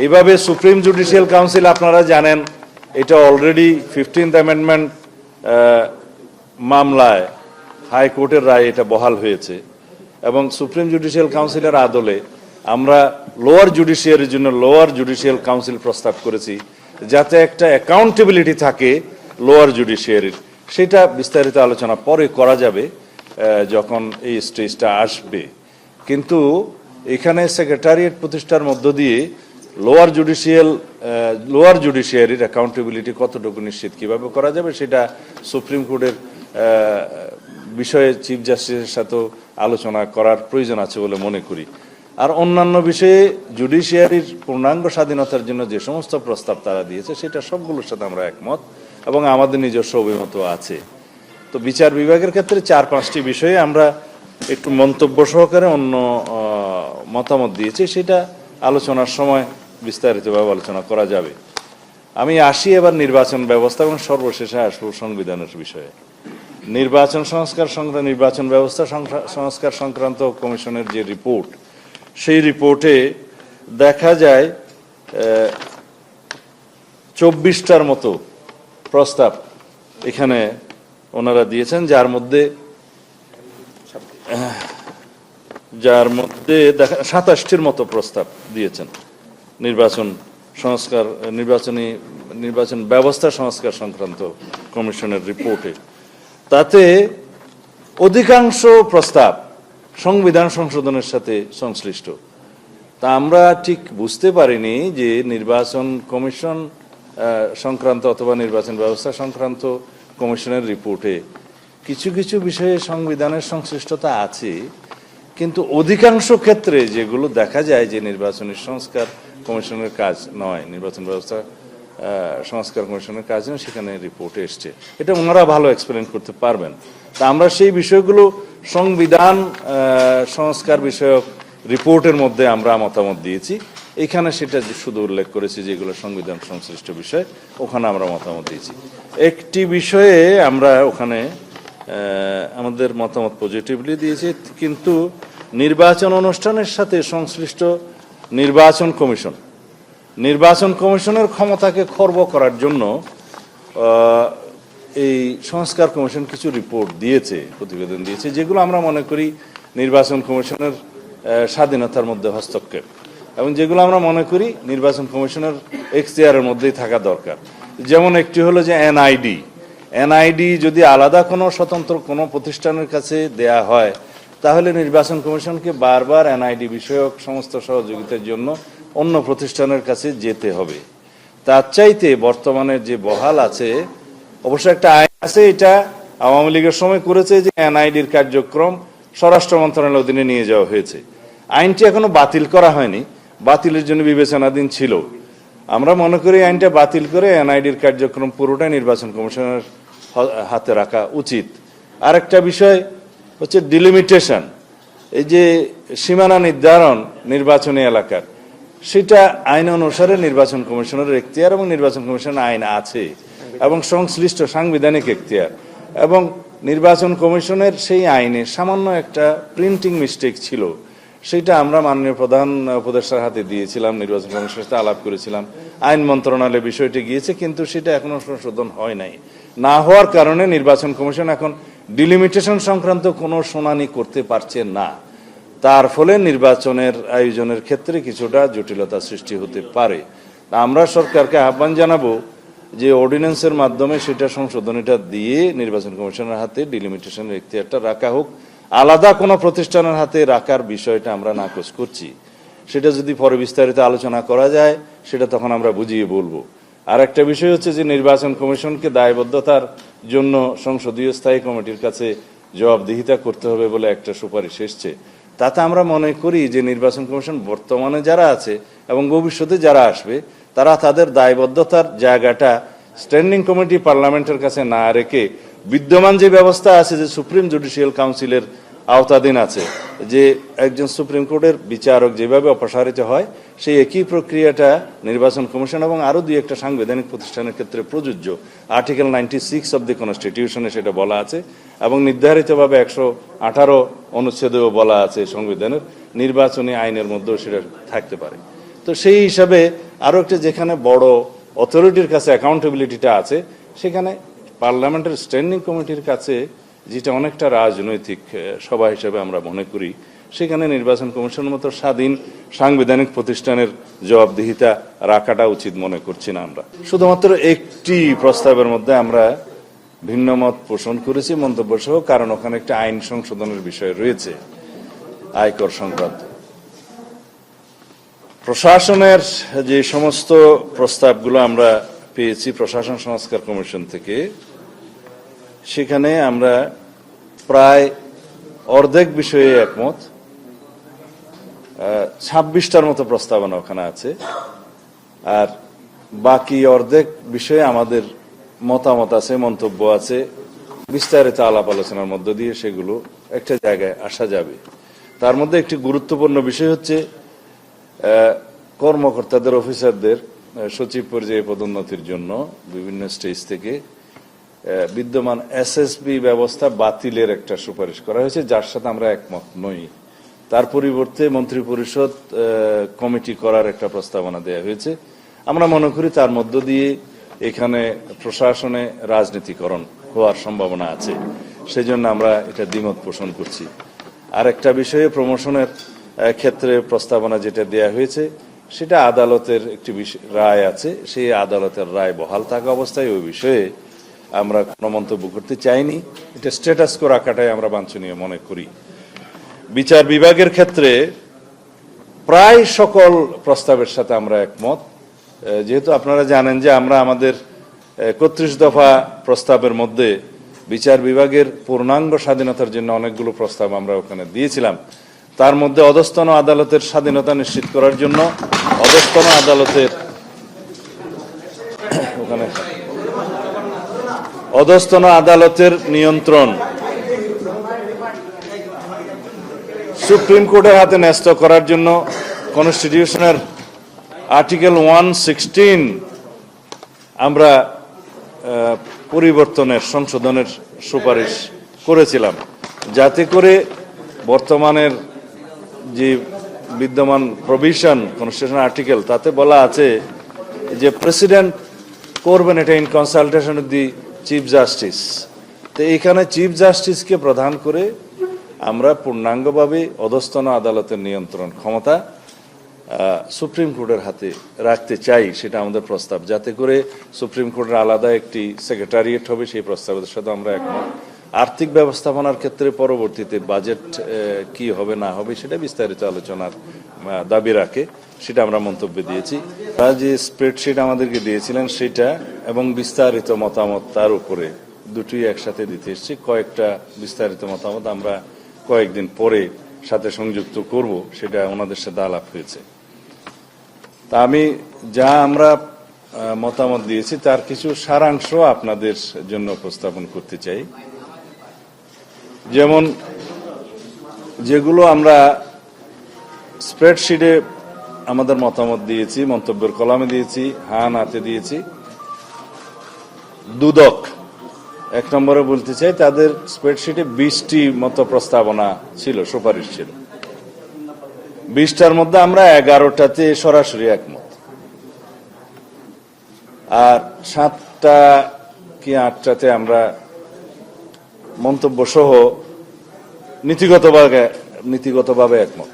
এইভাবে supreme judicial council আপনারা জানেন, এটা অলরেডি ফিফটিন্থ অ্যামেন্ডমেন্ট মামলায় হাইকোর্টের রায় এটা বহাল হয়েছে। এবং সুপ্রিম জুডিশিয়াল কাউন্সিলের আদলে আমরা লোয়ার জুডিশিয়ারির জন্য লোয়ার জুডিশিয়াল কাউন্সিল প্রস্তাব করেছি, যাতে একটা অ্যাকাউন্টেবিলিটি থাকে লোয়ার জুডিশিয়ারির সেটা বিস্তারিত আলোচনা পরে করা যাবে যখন এই স্টেজটা আসবে। কিন্তু এখানে সেক্রেটারিয়েট প্রতিষ্ঠার মধ্য দিয়ে লোয়ার জুডিশিয়াল লোয়ার জুডিশিয়ারির অ্যাকাউন্টেবিলিটি কতটুকু নিশ্চিত কীভাবে করা যাবে সেটা সুপ্রিম কোর্টের বিষয়ে চিফ জাস্টিসের সাথেও আলোচনা করার প্রয়োজন আছে বলে মনে করি। আর অন্যান্য বিষয়ে জুডিশিয়ারির পূর্ণাঙ্গ স্বাধীনতার জন্য যে সমস্ত প্রস্তাব তারা দিয়েছে সেটা সবগুলোর সাথে আমরা একমত এবং আমাদের নিজস্ব অভিমত আছে। তো বিচার বিভাগের ক্ষেত্রে চার পাঁচটি বিষয়ে আমরা একটু মন্তব্য সহকারে অন্য মতামত দিয়েছি। সেটা আলোচনার সময় বিস্তারিতভাবে আলোচনা করা যাবে। আমি আসি এবার নির্বাচন ব্যবস্থা এবং সর্বশেষে আসব সংবিধানের বিষয়ে। নির্বাচন সংস্কার সংক্রান্ত, নির্বাচন ব্যবস্থা সংস্কার সংক্রান্ত কমিশনের যে রিপোর্ট, সেই রিপোর্টে দেখা যায় চব্বিশটার মতো প্রস্তাব এখানে ওনারা দিয়েছেন, যার মধ্যে যার মধ্যে দেখা, সাতাশটির মতো প্রস্তাব দিয়েছেন। নির্বাচন সংস্কার, নির্বাচনী, নির্বাচন ব্যবস্থা সংস্কার সংক্রান্ত কমিশনের রিপোর্টে। তাতে অধিকাংশ প্রস্তাব সংবিধান সংশোধনের সাথে সংশ্লিষ্ট। তা আমরা ঠিক বুঝতে পারিনি যে নির্বাচন কমিশন সংক্রান্ত অথবা নির্বাচন ব্যবস্থা সংক্রান্ত কমিশনের রিপোর্টে কিছু কিছু বিষয়ে সংবিধানের সংশ্লিষ্টতা আছে, কিন্তু অধিকাংশ ক্ষেত্রে যেগুলো দেখা যায় যে নির্বাচনী সংস্কার কমিশনের কাজ নয়, নির্বাচন ব্যবস্থা সংস্কার কমিশনের কাজ নয়, সেখানে রিপোর্টে এসছে। এটা ওনারা ভালো এক্সপ্লেন করতে পারবেন। তা আমরা সেই বিষয়গুলো সংবিধান সংস্কার বিষয়ক রিপোর্টের মধ্যে আমরা মতামত দিয়েছি। এখানে সেটা শুধু উল্লেখ করেছি যেগুলো সংবিধান সংশ্লিষ্ট বিষয়, ওখানে আমরা মতামত দিয়েছি। একটি বিষয়ে আমরা ওখানে আমাদের মতামত পজিটিভলি দিয়েছি, কিন্তু নির্বাচন অনুষ্ঠানের সাথে সংশ্লিষ্ট নির্বাচন কমিশন। নির্বাচন কমিশনের ক্ষমতাকে খর্ব করার জন্য এই সংস্কার কমিশন কিছু রিপোর্ট দিয়েছে, প্রতিবেদন দিয়েছে, যেগুলো আমরা মনে করি নির্বাচন কমিশনের স্বাধীনতার মধ্যে হস্তক্ষেপ। এবং যেগুলো আমরা মনে করি নির্বাচন কমিশনের এখতিয়ারের মধ্যেই থাকা দরকার। যেমন একটি হলো যে এনআইডি। এনআইডি যদি আলাদা কোনো স্বতন্ত্র কোনো প্রতিষ্ঠানের কাছে দেয়া হয় তাহলে নির্বাচন কমিশনকে বারবার এনআইডি বিষয়ক সমস্ত সহযোগিতার জন্য অন্য প্রতিষ্ঠানের কাছে যেতে হবে। তার চাইতে বর্তমানে যে বহাল আছে, অবশ্য একটা আইন আছে এটা আওয়ামী লীগের সময় করেছে যে এনআইডির কার্যক্রম স্বরাষ্ট্র মন্ত্রণালয়ের অধীনে নিয়ে যাওয়া হয়েছে। আইনটি এখনও বাতিল করা হয়নি, বাতিলের জন্য বিবেচনাধীন ছিল। আমরা মনে করি আইনটা বাতিল করে এনআইডির কার্যক্রম পুরোটাই নির্বাচন কমিশনের হাতে রাখা উচিত। আরেকটা বিষয় হচ্ছে ডিলিমিটেশন এই যে সীমানা নির্ধারণ নির্বাচনী এলাকার, সেটা আইন অনুসারে নির্বাচন কমিশনের এখতিয়ার এবং নির্বাচন কমিশনের আইন আছে এবং সংশ্লিষ্ট সাংবিধানিক এখতিয়ার এবং নির্বাচন কমিশনের সেই আইনে সামান্য একটা প্রিন্টিং মিস্টেক ছিল, সেটা আমরা মাননীয় প্রধান উপদেষ্টার হাতে দিয়েছিলাম, নির্বাচন কমিশনের সাথে আলাপ করেছিলাম, আইন মন্ত্রণালয়ে বিষয়টি গিয়েছে, কিন্তু সেটা এখনও সংশোধন হয় নাই। না হওয়ার কারণে নির্বাচন কমিশন এখন ডিলিমিটেশন সংক্রান্ত কোনো শুনানি করতে পারছে না। তার ফলে নির্বাচনের আয়োজনের ক্ষেত্রে কিছুটা জটিলতা সৃষ্টি হতে পারে। আমরা সরকারকে আহ্বান জানাব যে অর্ডিন্যান্সের মাধ্যমে সেটা সংশোধনীটা দিয়ে নির্বাচন কমিশনের হাতে ডিলিমিটেশনের এখতিয়ারটা রাখা হোক। আলাদা কোনো প্রতিষ্ঠানের হাতে রাখার বিষয়টা আমরা নাকচ করছি। সেটা যদি পরে বিস্তারিত আলোচনা করা যায়, সেটা তখন আমরা বুঝিয়ে বলব। আর একটা বিষয় হচ্ছে যে নির্বাচন কমিশনকে দায়বদ্ধতার জন্য সংসদীয় স্থায়ী কমিটির কাছে জবাবদিহিতা করতে হবে বলে একটা সুপারিশ এসছে। তাতে আমরা মনে করি যে নির্বাচন কমিশন বর্তমানে যারা আছে এবং ভবিষ্যতে যারা আসবে, তারা তাদের দায়বদ্ধতার জায়গাটা স্ট্যান্ডিং কমিটি পার্লামেন্টের কাছে না রেখে বিদ্যমান যে ব্যবস্থা আছে যে সুপ্রিম জুডিশিয়াল কাউন্সিলের আওতাধীন আছে, যে একজন সুপ্রিম কোর্টের বিচারক যেভাবে অপসারিত হয় সেই একই প্রক্রিয়াটা নির্বাচন কমিশন এবং আরও দুই একটা সাংবিধানিক প্রতিষ্ঠানের ক্ষেত্রে প্রযোজ্য। Article ninety six of the কনস্টিটিউশনে সেটা বলা আছে এবং নির্ধারিতভাবে একশো আঠারো অনুচ্ছেদেও বলা আছে সংবিধানের। নির্বাচনী আইনের মধ্যেও সেটা থাকতে পারে। তো সেই হিসাবে আরও একটা যেখানে বড় অথরিটির কাছে অ্যাকাউন্টেবিলিটিটা আছে, সেখানে পার্লামেন্টের স্ট্যান্ডিং কমিটির কাছে যেটা অনেকটা রাজনৈতিক সভা হিসেবে আমরা মনে করি সেখানে নির্বাচন কমিশনের মতো স্বাধীন সাংবিধানিক প্রতিষ্ঠানের জবাবদিহিতা রাখাটা উচিত মনে করছি না আমরা। শুধুমাত্র একটি প্রস্তাবের মধ্যে আমরা ভিন্ন মত পোষণ করেছি মন্তব্য সহ কারণ ওখানে একটা আইন সংশোধনের বিষয় রয়েছে, আয়কর সংক্রান্ত। প্রশাসনের যে সমস্ত প্রস্তাবগুলো আমরা পেয়েছি প্রশাসন সংস্কার কমিশন থেকে, সেখানে আমরা প্রায় অর্ধেক বিষয়ে একমত। ছাব্বিশটার মতো প্রস্তাবনা ওখানে আছে। আর বাকি অর্ধেক বিষয়ে আমাদের মতামত আছে, মন্তব্য আছে। বিস্তারিত আলাপ আলোচনার মধ্য দিয়ে সেগুলো একটা জায়গায় আসা যাবে। তার মধ্যে একটি গুরুত্বপূর্ণ বিষয় হচ্ছে কর্মকর্তাদের, অফিসারদের সচিব পর্যায়ে পদোন্নতির জন্য বিভিন্ন স্টেজ থেকে বিদ্যমান এসএসবি ব্যবস্থা বাতিলের একটা সুপারিশ করা হয়েছে, যার সাথে আমরা একমত নই। তার পরিবর্তে মন্ত্রী পরিষদ কমিটি করার একটা প্রস্তাবনা দেওয়া হয়েছে। আমরা মনে করি তার মধ্য দিয়ে এখানে প্রশাসনে রাজনীতিকরণ হওয়ার সম্ভাবনা আছে। সেজন্য আমরা এটা দ্বিমত পোষণ করছি। আর একটা বিষয়ে প্রমোশনের ক্ষেত্রে প্রস্তাবনা যেটা দেয়া হয়েছে, সেটা আদালতের একটি রায় আছে। সেই আদালতের রায় বহাল থাকা অবস্থায় ওই বিষয়ে আমরা কোনো মন্তব্য করতে চাইনি। এটা স্ট্যাটাস কো রাখাটাই আমরা বাঞ্ছনীয় মনে করি। বিচার বিভাগের ক্ষেত্রে প্রায় সকল প্রস্তাবের সাথে আমরা একমত। যেহেতু আপনারা জানেন যে আমরা আমাদের একত্রিশ দফা প্রস্তাবের মধ্যে বিচার বিভাগের পূর্ণাঙ্গ স্বাধীনতার জন্য অনেকগুলো প্রস্তাব আমরা ওখানে দিয়েছিলাম। তার মধ্যে অধস্তন আদালতের স্বাধীনতা নিশ্চিত করার জন্য অধস্তন আদালতের ওখানে অধস্তন আদালতের নিয়ন্ত্রণ সুপ্রিম কোর্টের হাতে ন্যস্ত করার জন্য কনস্টিটিউশনের আর্টিকেল ওয়ান সিক্সটিন আমরা পরিবর্তনের সংশোধনের সুপারিশ করেছিলাম। যাতে করে বর্তমানের যে বিদ্যমান প্রভিশন কনস্টিটিউশন আর্টিকেল তাতে বলা আছে যে প্রেসিডেন্ট করবেন এটা in consultation with the chief justice তো এখানে চিফ জাস্টিসকে প্রধান করে আমরা পূর্ণাঙ্গভাবে অধস্তন আদালতের নিয়ন্ত্রণ ক্ষমতা সুপ্রিম কোর্টের হাতে রাখতে চাই সেটা আমাদের প্রস্তাব। যাতে করে সুপ্রিম কোর্টের আলাদা একটি সেক্রেটারিয়েট হবে, সেই প্রস্তাবের সাথে আমরা একমত। আর্থিক ব্যবস্থাপনার ক্ষেত্রে পরবর্তীতে বাজেট কি হবে, না হবে, সেটা বিস্তারিত আলোচনার দাবি রাখে, সেটা আমরা মন্তব্য দিয়েছি। তারা যে স্প্রেডশিট আমাদেরকে দিয়েছিলেন, সেটা এবং বিস্তারিত মতামত তার উপরে দুটি একসাথে দিতে এসেছি। কয়েকটা বিস্তারিত মতামত আমরা কয়েকদিন পরে সাথে সংযুক্ত করব, সেটা ওনাদের সাথে আলাপ হয়েছে। তা আমি যা আমরা মতামত দিয়েছি, তার কিছু সারাংশ আপনাদের জন্য উপস্থাপন করতে চাই। যেমন, যেগুলো আমরা স্প্রেডশিটে আমাদের মতামত দিয়েছি, মন্তব্যের কলামে দিয়েছি হান হাতে দিয়েছি। দুদক এক নম্বরে বলতে চাই, তাদের স্প্রেডশিটে বিশটি মতো প্রস্তাবনা ছিল, সুপারিশ ছিল। বিশটার মধ্যে আমরা এগারোটাতে সরাসরি একমত। আর সাতটা কি আটটাতে আমরা মন্তব্য সহ নীতিগতভাবে নীতিগতভাবে একমত।